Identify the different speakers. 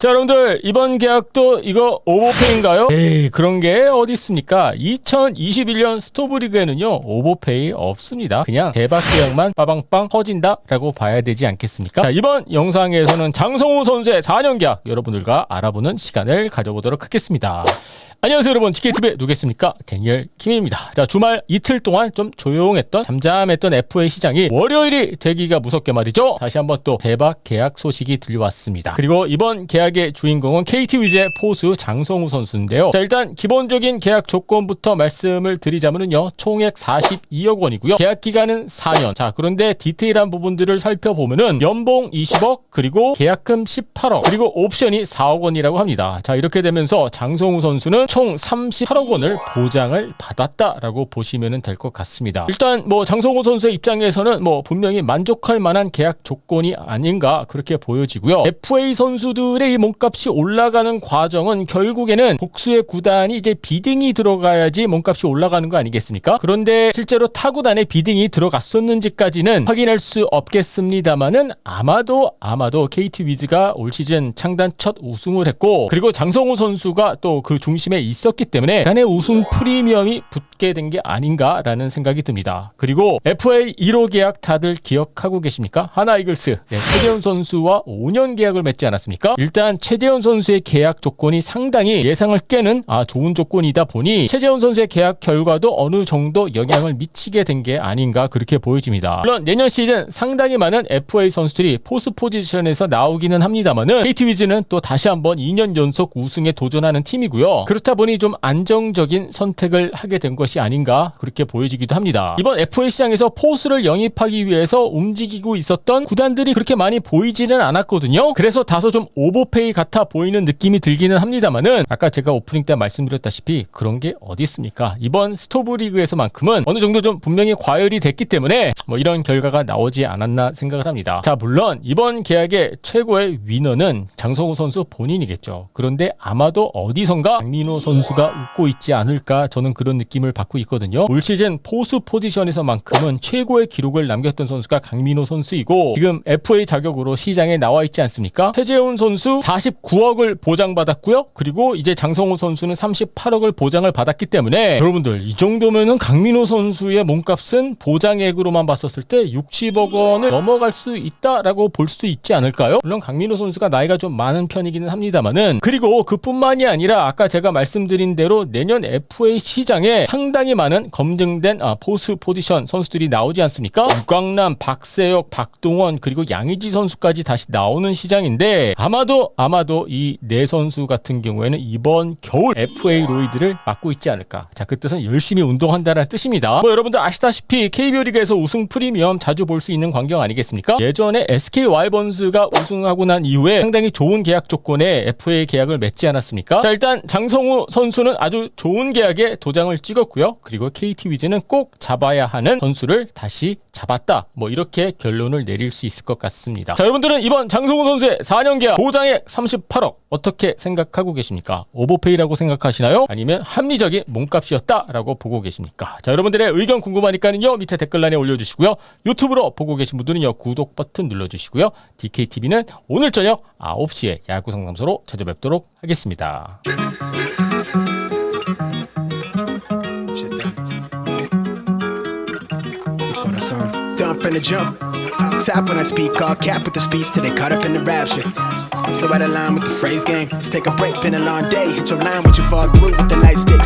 Speaker 1: 자, 여러분들 이번 계약도 이거 오버페이인가요? 에이, 그런 게 어디 있습니까? 2021년 스토브 리그에는요. 오버페이 없습니다. 그냥 대박 계약만 빠방빵 터진다라고 봐야 되지 않겠습니까? 자, 이번 영상에서는 장성우 선수의 4년 계약 여러분들과 알아보는 시간을 가져보도록 하겠습니다. 안녕하세요 여러분 TKTV의 누구겠습니까? 데니엘 킴입니다. 자 주말 이틀 동안 좀 조용했던 잠잠했던 FA 시장이 월요일이 되기가 무섭게 말이죠. 다시 한번 또 대박 계약 소식이 들려왔습니다. 그리고 이번 계약 의 주인공은 KT 위즈의 포수 장성우 선수인데요. 자 일단 기본적인 계약 조건부터 말씀을 드리자면요. 총액 42억 원이고요. 계약 기간은 4년. 자 그런데 디테일한 부분들을 살펴보면은 연봉 20억 그리고 계약금 18억 그리고 옵션이 4억 원이라고 합니다. 자 이렇게 되면서 장성우 선수는 총 38억 원을 보장을 받았다라고 보시면 될 것 같습니다. 일단 뭐 장성호 선수의 입장에서는 뭐 분명히 만족할 만한 계약 조건이 아닌가 그렇게 보여지고요. FA 선수들의 이 몸값이 올라가는 과정은 결국에는 복수의 구단이 이제 비딩이 들어가야지 몸값이 올라가는 거 아니겠습니까? 그런데 실제로 타구단에 비딩이 들어갔었는지까지는 확인할 수 없겠습니다만은 아마도 아마도 KT 위즈가 올 시즌 창단 첫 우승을 했고 그리고 장성호 선수가 또 그 중심에 있었기 때문에 단의 우승 프리미엄이 붙게 된 게 아닌가라는 생각이 듭니다. 그리고 FA 1호 계약 다들 기억하고 계십니까? 하나 이글스 네, 최재훈 선수와 5년 계약을 맺지 않았습니까? 일단 최재훈 선수의 계약 조건이 상당히 예상을 깨는 아, 좋은 조건이다 보니 최재훈 선수의 계약 결과도 어느 정도 영향을 미치게 된 게 아닌가 그렇게 보여집니다. 물론 내년 시즌 상당히 많은 FA 선수들이 포스 포지션에서 나오기는 합니다만은 KT 위즈는 또 다시 한번 2년 연속 우승에 도전하는 팀이고요. 그렇다 보니 좀 안정적인 선택을 하게 된 것이 아닌가 그렇게 보여지기도 합니다. 이번 FA 시장에서 포스를 영입하기 위해서 움직이고 있었던 구단들이 그렇게 많이 보이지는 않았거든요. 그래서 다소 좀 오버페이 같아 보이는 느낌이 들기는 합니다만은 아까 제가 오프닝 때 말씀드렸다시피 그런 게 어디 있습니까? 이번 스토브 리그에서만큼은 어느 정도 좀 분명히 과열이 됐기 때문에 뭐 이런 결과가 나오지 않았나 생각을 합니다. 자 물론 이번 계약의 최고의 위너는 장성우 선수 본인이겠죠. 그런데 아마도 어디선가 강민호 선수가 웃고 있지 않을까 저는 그런 느낌을 받고 있거든요. 올 시즌 포수 포지션에서만큼은 최고의 기록을 남겼던 선수가 강민호 선수이고 지금 FA 자격으로 시장에 나와 있지 않습니까? 최재훈 선수 49억을 보장받았고요. 그리고 이제 장성호 선수는 38억을 보장을 받았기 때문에 여러분들 이 정도면은 강민호 선수의 몸값은 보장액으로만 봤었을 때 60억 원을 넘어갈 수 있다라고 볼 수 있지 않을까요? 물론 강민호 선수가 나이가 좀 많은 편이기는 합니다만은 그리고 그뿐만이 아니라 아까 제가 말씀드린 대로 내년 FA 시장에 상당히 많은 검증된 아, 포스 포지션 선수들이 나오지 않습니까? 유광남, 박세혁, 박동원 그리고 양의지 선수까지 다시 나오는 시장인데 아마도 아마도 이 네 선수 같은 경우에는 이번 겨울 FA 로이드를 맡고 있지 않을까. 자, 그 뜻은 열심히 운동한다는 뜻입니다. 뭐 여러분들 아시다시피 KBO 리그에서 우승 프리미엄 자주 볼 수 있는 광경 아니겠습니까? 예전에 SK 와이번스가 우승하고 난 이후에 상당히 좋은 계약 조건에 FA 계약을 맺지 않았습니까? 자, 일단 장성우 선수는 아주 좋은 계약에 도장을 찍었고요. 그리고 KT 위즈는 꼭 잡아야 하는 선수를 다시 잡았다. 뭐 이렇게 결론을 내릴 수 있을 것 같습니다. 자, 여러분들은 이번 장성우 선수의 4년 계약 보장액 38억 어떻게 생각하고 계십니까? 오버페이라고 생각하시나요? 아니면 합리적인 몸값이었다라고 보고 계십니까? 자, 여러분들의 의견 궁금하니까는요. 밑에 댓글란에 올려주시고요. 유튜브로 보고 계신 분들은요. 구독 버튼 눌러주시고요. DKTV는 오늘 저녁 9시에 야구 상담소로 찾아뵙도록 하겠습니다.
Speaker 2: Dump in the jump. Tap when I speak, all cap with the speech till they caught up in the rapture. I'm so out of line with the phrase game. Let's take a break, been a long day. Hit your line, what you fall through with the light sticks.